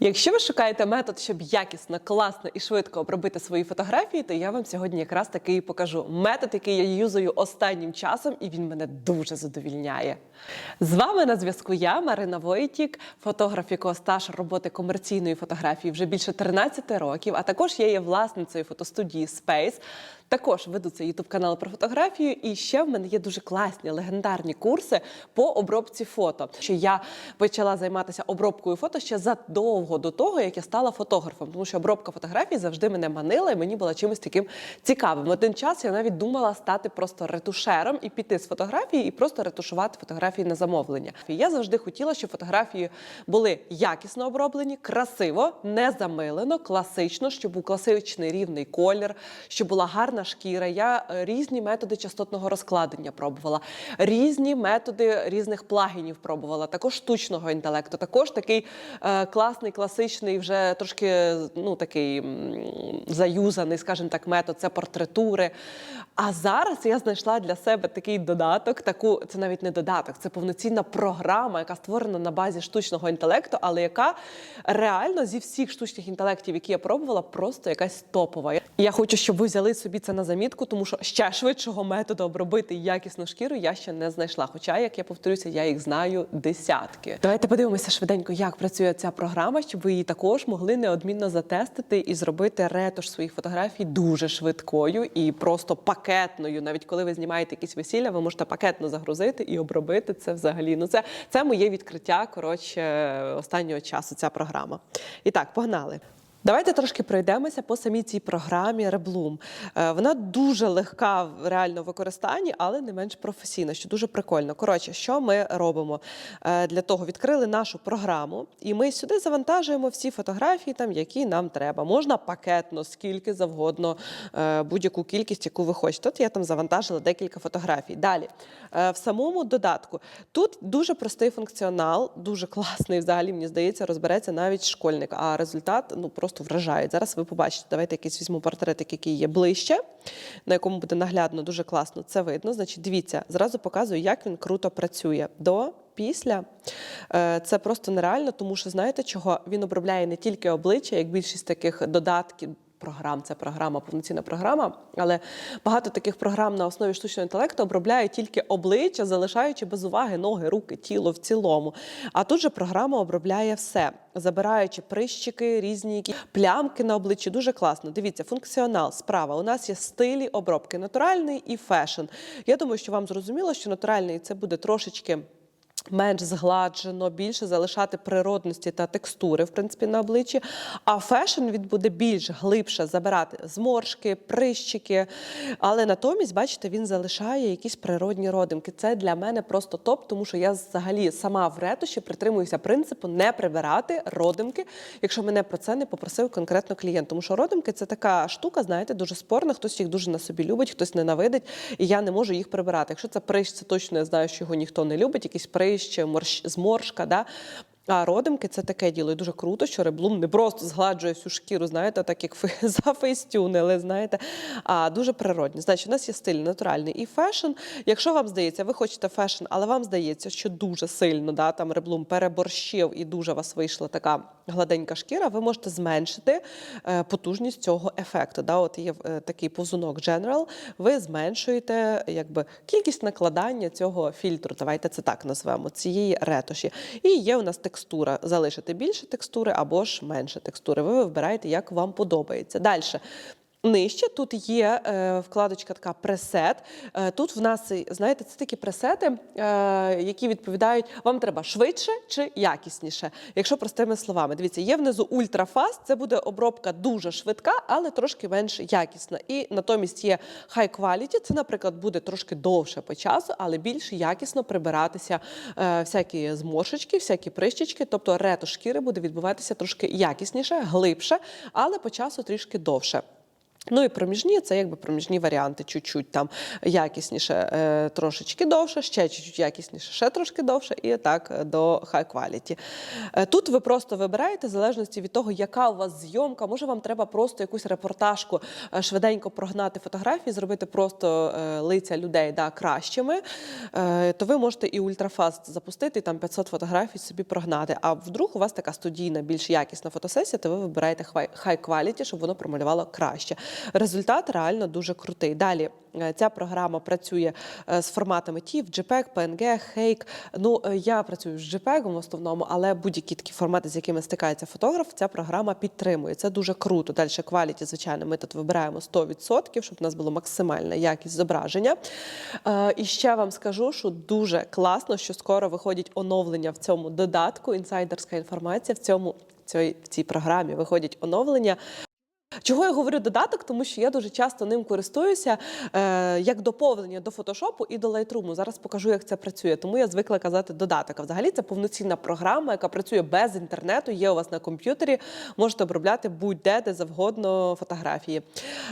Якщо ви шукаєте метод, щоб якісно, класно і швидко обробити свої фотографії, то я вам сьогодні якраз такий покажу метод, який я юзаю останнім часом, і він мене дуже задовільняє. З вами на зв'язку я, Марина Войтік, фотограф, якого стаж роботи комерційної фотографії вже більше 13 років. А також я є власницею фотостудії Space. Також веду цей ютуб канал про фотографію. І ще в мене є дуже класні легендарні курси по обробці фото. Що я почала займатися обробкою фото ще задовго до того, як я стала фотографом, тому що обробка фотографій завжди мене манила і мені була чимось таким цікавим. Один час я навіть думала стати просто ретушером і піти з фотографії і просто ретушувати фотографії на замовлення. Я завжди хотіла, щоб фотографії були якісно оброблені, красиво, не замилено, класично, щоб був класичний рівний колір, щоб була гарна шкіра. Я е, різні методи частотного розкладення пробувала, різні методи різних плагінів пробувала, також штучного інтелекту, також такий е, класний, класичний, вже трошки ну такий заюзаний, скажімо так, метод це портретури. А зараз я знайшла для себе такий додаток, таку це навіть не додаток, це повноцінна програма, яка створена на базі штучного інтелекту, але яка реально зі всіх штучних інтелектів, які я пробувала, просто якась топова. Я хочу, щоб ви взяли собі це на замітку, тому що ще швидшого методу обробити якісну шкіру я ще не знайшла. Хоча, як я повторюся, я їх знаю десятки. Давайте подивимося швиденько, як працює ця програма, щоб ви її також могли неодмінно затестити і зробити ретуш своїх фотографій дуже швидкою і просто пакетною. Навіть коли ви знімаєте якісь весілля, ви можете пакетно загрузити і обробити це взагалі. Ну це, це моє відкриття коротше останнього часу. Ця програма. І так, погнали. Давайте трошки пройдемося по самій цій програмі Реблум. Вона дуже легка в реально використанні, але не менш професійна, що дуже прикольно. Коротше, що ми робимо Е, для того? Відкрили нашу програму, і ми сюди завантажуємо всі фотографії, там, які нам треба. Можна пакетно, скільки завгодно, е, будь-яку кількість, яку ви хочете. От я там завантажила декілька фотографій. Далі Е, в самому додатку тут дуже простий функціонал, дуже класний. Взагалі мені здається, розбереться навіть школьник. А результат ну просто вражає. Зараз ви побачите. Давайте якийсь візьму портретик, який є ближче, на якому буде наглядно дуже класно. Це видно. Значить, дивіться, зразу показую, як він круто працює до. Після Е, це просто нереально, тому що знаєте чого? Він обробляє не тільки обличчя, як більшість таких додатків. Програм, це програма, повноцінна програма, але багато таких програм на основі штучного інтелекту обробляють тільки обличчя, залишаючи без уваги ноги, руки, тіло в цілому. А тут же програма обробляє все, забираючи прищики, різні плямки на обличчі. Дуже класно. Дивіться, функціонал справа. У нас є стилі обробки натуральний і фешн. Я думаю, що вам зрозуміло, що натуральний це буде трошечки. Менш згладжено, більше залишати природності та текстури, в принципі, на обличчі. А фешн він буде більш глибше забирати зморшки, прищики. Але натомість, бачите, він залишає якісь природні родимки. Це для мене просто топ, тому що я взагалі сама в ретуші притримуюся принципу не прибирати родимки, якщо мене про це не попросив конкретно клієнт. Тому що родимки це така штука, знаєте, дуже спорна. Хтось їх дуже на собі любить, хтось ненавидить, і я не можу їх прибирати. Якщо це прищ, це точно я знаю, що його ніхто не любить. Якийсь прищ, морщ, зморшка. Да? А родимки це таке діло. І дуже круто, що реблум не просто згладжує всю шкіру, знаєте, так як ви зафейстюнили, знаєте, а дуже природні. Значить, у нас є стиль натуральний і фешн. Якщо вам здається, ви хочете фешн, але вам здається, що дуже сильно да, там реблум переборщив і дуже вас вийшла така гладенька шкіра, ви можете зменшити е, потужність цього ефекту. Да? От є е, такий повзунок General, ви зменшуєте якби, кількість накладання цього фільтру. Давайте це так назвемо, цієї ретуші. І є у нас текстура. Залишити більше текстури або ж менше текстури. Ви вибираєте, як вам подобається. Далі. Нижче тут є е, вкладочка така пресет. Е, тут в нас, знаєте, це такі пресети, е, які відповідають, вам треба швидше чи якісніше. Якщо простими словами, дивіться, є внизу ультрафаст, це буде обробка дуже швидка, але трошки менш якісна. І натомість є high quality, це, наприклад, буде трошки довше по часу, але більш якісно прибиратися всякі зморшечки, всякі прищички. Тобто ретуш шкіри буде відбуватися трошки якісніше, глибше, але по часу трішки довше. Ну і проміжні це якби проміжні варіанти, чуть-чуть там якісніше, е, трошечки довше, ще чуть-чуть якісніше, ще трошки довше, і так е, до high quality. Е, Тут ви просто вибираєте в залежності від того, яка у вас зйомка. Може, вам треба просто якусь репортажку швиденько прогнати фотографії, зробити просто лиця людей да, кращими. То ви можете і ультрафаст запустити, і там 500 фотографій собі прогнати. А вдруг у вас така студійна, більш якісна фотосесія, то ви вибираєте high quality, щоб воно промалювало краще. Результат реально дуже крутий. Далі е, ця програма працює е, з форматами TIFF, JPEG, PNG, HEIC. Ну е, я працюю з JPEG в основному, але будь-які такі формати, з якими стикається фотограф, ця програма підтримує. Це дуже круто. Далі quality, звичайно, ми тут вибираємо 100%, щоб у нас була максимальна якість зображення. І ще вам скажу, що дуже класно, що скоро виходять оновлення в цьому додатку. Інсайдерська інформація в цьому в цій програмі виходять оновлення. Чого я говорю додаток? Тому що я дуже часто ним користуюся е, як доповнення до фотошопу і до Lightroom. Зараз покажу, як це працює. Тому я звикла казати додаток. А взагалі це повноцінна програма, яка працює без інтернету. Є у вас на комп'ютері. Можете обробляти будь-де де завгодно фотографії.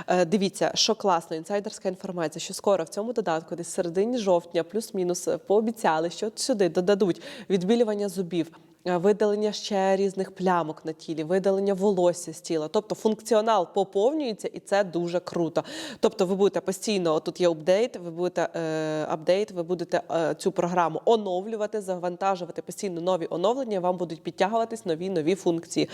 Е, дивіться, що класно, інсайдерська інформація, що скоро в цьому додатку, десь середині жовтня, плюс-мінус, е, пообіцяли, що сюди додадуть відбілювання зубів. Е, видалення ще різних плямок на тілі, видалення волосся з тіла. Тобто функціонал поповнюється, і це дуже круто. Тобто, ви будете постійно, отут є апдейт, ви будете е, апдейт, ви будете е, цю програму оновлювати, завантажувати постійно нові оновлення. Вам будуть підтягуватись нові нові функції.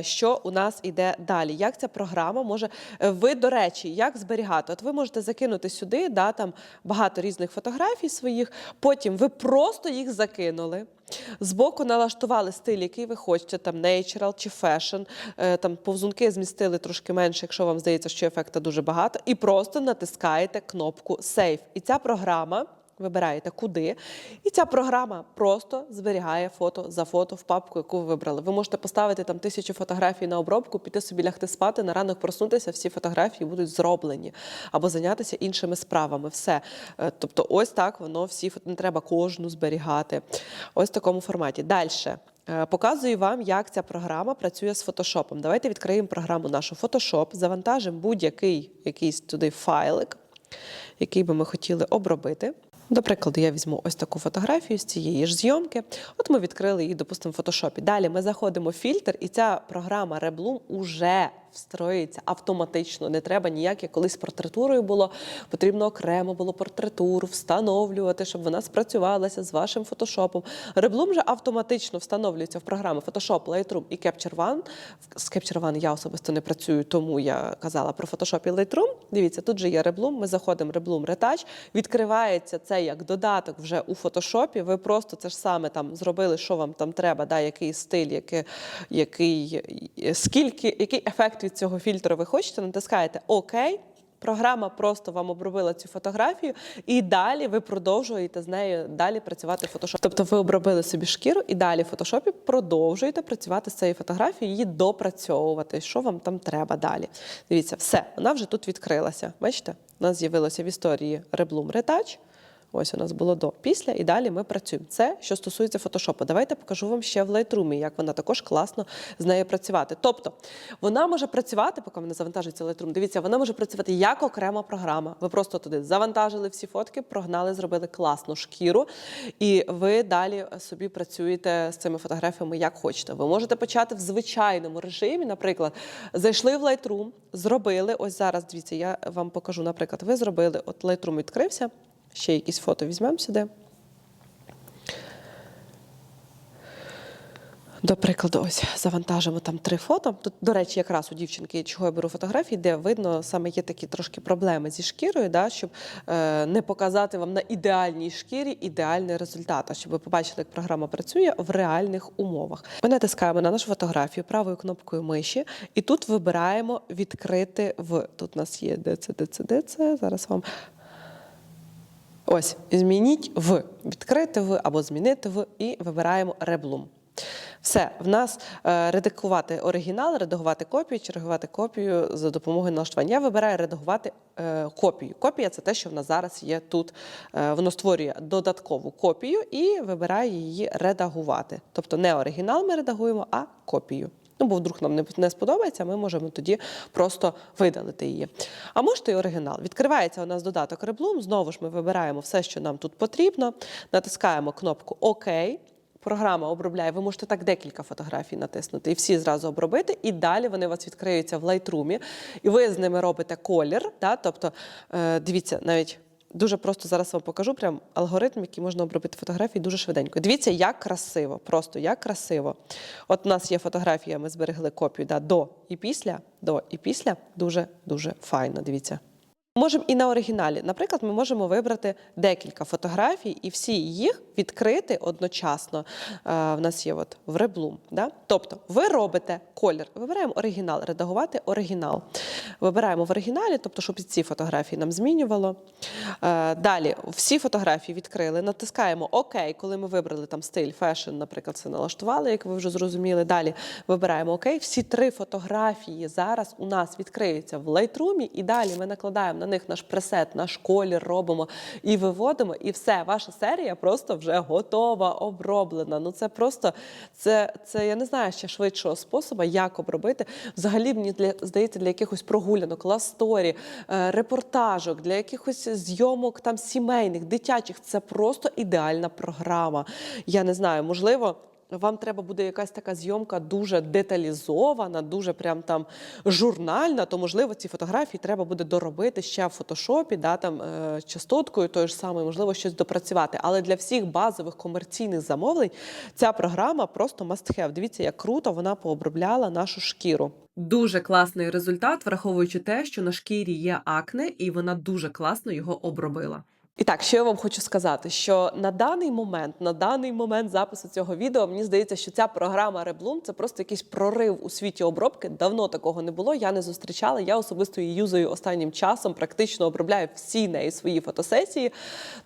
Що у нас іде далі? Як ця програма може ви, до речі, як зберігати? От ви можете закинути сюди, да, там багато різних фотографій своїх. Потім ви просто їх закинули. Збоку налаштували стиль, який ви хочете, там нейчерал чи е, там повзунки змістили трошки менше, якщо вам здається, що ефекта дуже багато, і просто натискаєте кнопку Save. І ця програма. Вибираєте куди, і ця програма просто зберігає фото за фото в папку, яку ви вибрали. Ви можете поставити там тисячу фотографій на обробку, піти собі лягти спати, на ранок проснутися, всі фотографії будуть зроблені або зайнятися іншими справами. Все. Е, Тобто, ось так воно всі не треба кожну зберігати. Ось в такому форматі. Далі. Показую вам, як ця програма працює з фотошопом. Давайте відкриємо програму нашу Photoshop, завантажимо будь-який якийсь туди файлик, який би ми хотіли обробити. До прикладу, я візьму ось таку фотографію з цієї ж зйомки. От ми відкрили її, допустимо, в фотошопі. Далі ми заходимо в фільтр, і ця програма Reblum уже встроїться автоматично. Не треба ніяк, як колись портретурою було. Потрібно окремо було портретуру встановлювати, щоб вона спрацювалася з вашим фотошопом. Rebloom же автоматично встановлюється в програми Photoshop, Lightroom і Capture One. З Capture One я особисто не працюю, тому я казала про Photoshop і Lightroom. Дивіться, тут же є Rebloom. Ми заходимо Rebloom Retouch. Відкривається це як додаток вже у фотошопі. Ви просто це ж саме там зробили, що вам там треба, да, який стиль, який, який, скільки, який ефект від цього фільтру ви хочете, натискаєте ОК. Програма просто вам обробила цю фотографію, і далі ви продовжуєте з нею далі працювати в фотошопі. Тобто ви обробили собі шкіру і далі в фотошопі продовжуєте працювати з цією фотографією, її допрацьовувати, що вам там треба далі. Дивіться, все, вона вже тут відкрилася. Бачите, у нас з'явилося в історії Rebloom Retouch. Ось у нас було до після, і далі ми працюємо. Це що стосується фотошопу. Давайте покажу вам ще в Lightroom, як вона також класно з нею працювати. Тобто вона може працювати, поки вона завантажується Lightroom. Дивіться, вона може працювати як окрема програма. Ви просто туди завантажили всі фотки, прогнали, зробили класну шкіру, і ви далі собі працюєте з цими фотографіями як хочете. Ви можете почати в звичайному режимі. Наприклад, зайшли в Lightroom, зробили. Ось зараз дивіться, я вам покажу. Наприклад, ви зробили, от Lightroom відкрився. Ще якісь фото візьмемо сюди. До прикладу, ось завантажимо там три фото. Тут, до речі, якраз у дівчинки, чого я беру фотографії, де видно саме є такі трошки проблеми зі шкірою, да, щоб е, не показати вам на ідеальній шкірі ідеальний результат, а щоб ви побачили, як програма працює в реальних умовах. Ми натискаємо на нашу фотографію правою кнопкою миші, і тут вибираємо відкрити в. Тут у нас є це, де це. Зараз вам Ось, змініть в, відкрити в або змінити в, і вибираємо реблум. Все, в нас е, редагувати оригінал, редагувати копію чи редагувати копію за допомогою налаштування. Я вибираю редагувати е, копію. Копія це те, що в нас зараз є тут. Е, воно створює додаткову копію і вибирає її редагувати. Тобто не оригінал ми редагуємо, а копію. Ну, бо вдруг нам не, не сподобається, ми можемо тоді просто видалити її. А можете і оригінал. Відкривається у нас додаток Реблум. Знову ж ми вибираємо все, що нам тут потрібно, натискаємо кнопку ОК. Програма обробляє. Ви можете так декілька фотографій натиснути і всі зразу обробити. І далі вони у вас відкриються в Lightroom, і ви з ними робите колір. Да? Тобто, е, дивіться, навіть дуже просто зараз вам покажу прям алгоритм, який можна обробити фотографії дуже швиденько. Дивіться, як красиво, просто як красиво. От у нас є фотографія, ми зберегли копію да, до і після. До і після дуже дуже файно. Дивіться. Можемо і на оригіналі. Наприклад, ми можемо вибрати декілька фотографій і всі їх відкрити одночасно. Е, в нас є от в Реблум. Да? Тобто ви робите колір, вибираємо оригінал, редагувати оригінал. Вибираємо в оригіналі, тобто, щоб ці фотографії нам змінювало. Е, далі всі фотографії відкрили, натискаємо ОК, коли ми вибрали там стиль, фешн, наприклад, це налаштували, як ви вже зрозуміли. Далі вибираємо ОК. Всі три фотографії зараз у нас відкриються в Lightroom, і далі ми накладаємо на них наш пресет, наш колір робимо і виводимо, і все, ваша серія просто вже готова, оброблена. Ну це просто це, це я не знаю ще швидшого способу, як обробити. Взагалі, мені для здається, для якихось прогулянок, ласторі, е, репортажок, для якихось зйомок там сімейних, дитячих. Це просто ідеальна програма. Я не знаю, можливо. Вам треба буде якась така зйомка дуже деталізована, дуже прям там журнальна, то можливо ці фотографії треба буде доробити ще в фотошопі, да, там е, частоткою тою ж самою, можливо, щось допрацювати. Але для всіх базових комерційних замовлень ця програма просто must have. Дивіться, як круто вона пообробляла нашу шкіру. Дуже класний результат, враховуючи те, що на шкірі є акне, і вона дуже класно його обробила. І так, що я вам хочу сказати, що на даний момент, на даний момент запису цього відео, мені здається, що ця програма Реблум це просто якийсь прорив у світі обробки. Давно такого не було. Я не зустрічала. Я особисто її юзаю останнім часом, практично обробляю всі неї свої фотосесії,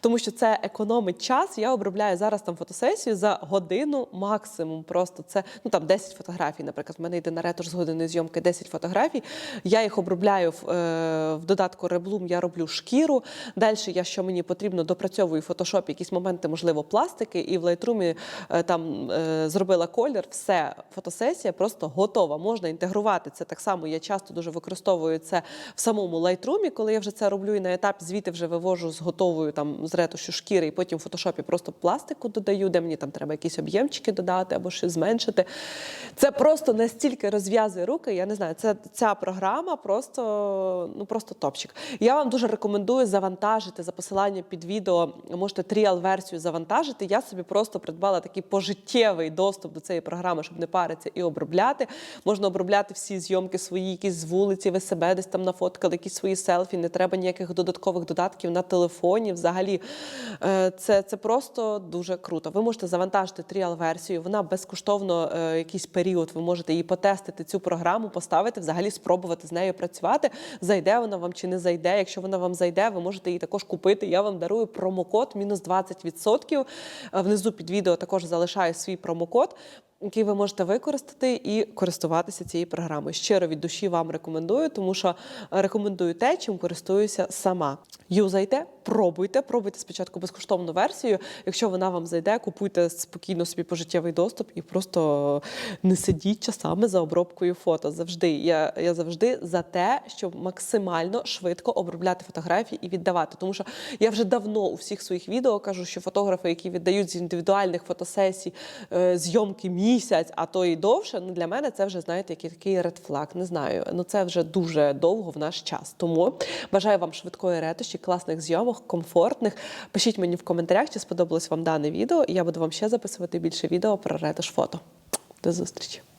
тому що це економить час. Я обробляю зараз там фотосесію за годину максимум. Просто це ну там 10 фотографій. Наприклад, в мене йде на ретуш з години зйомки 10 фотографій. Я їх обробляю в, е, в додатку Реблум. Я роблю шкіру. Далі я що мені потрібно допрацьовую в фотошопі якісь моменти, можливо, пластики, і в Lightroom е, там е, зробила колір. Все, фотосесія просто готова. Можна інтегрувати це так само. Я часто дуже використовую це в самому Lightroom, коли я вже це роблю, і на етапі звідти вже вивожу з готовою там з ретушю шкіри, і потім в фотошопі просто пластику додаю, де мені там треба якісь об'ємчики додати або щось зменшити. Це просто настільки розв'язує руки. Я не знаю, це ця програма просто ну просто топчик. Я вам дуже рекомендую завантажити за посиланням під відео. Можете тріал-версію завантажити. Я собі просто придбала такий пожиттєвий доступ до цієї програми, щоб не паритися і обробляти. Можна обробляти всі зйомки свої, якісь з вулиці, ви себе десь там нафоткали, якісь свої селфі. Не треба ніяких додаткових додатків на телефоні. Взагалі, е, це, це просто дуже круто. Ви можете завантажити тріал-версію. Вона безкоштовно е, якийсь період. Ви можете її потестити, цю програму, поставити, взагалі спробувати з нею працювати. Зайде вона вам чи не зайде. Якщо вона вам зайде, ви можете її також купити. Я вам дарую промокод мінус 20%. Е, Внизу під відео також залишаю свій промокод. Який ви можете використати і користуватися цією програмою. Щиро від душі вам рекомендую, тому що рекомендую те, чим користуюся сама. Юзайте, пробуйте, пробуйте спочатку безкоштовну версію. Якщо вона вам зайде, купуйте спокійно собі пожиттєвий доступ і просто не сидіть часами за обробкою фото. Завжди я, я завжди за те, щоб максимально швидко обробляти фотографії і віддавати. Тому що я вже давно у всіх своїх відео кажу, що фотографи, які віддають з індивідуальних фотосесій е, зйомки місяць, а то і довше. Ну для мене це вже знаєте, який такий редфлаг. Не знаю. Ну це вже дуже довго в наш час. Тому бажаю вам швидкої ретуші, класних зйомок, комфортних. Пишіть мені в коментарях, чи сподобалось вам дане відео, і я буду вам ще записувати більше відео про ретуш фото. До зустрічі!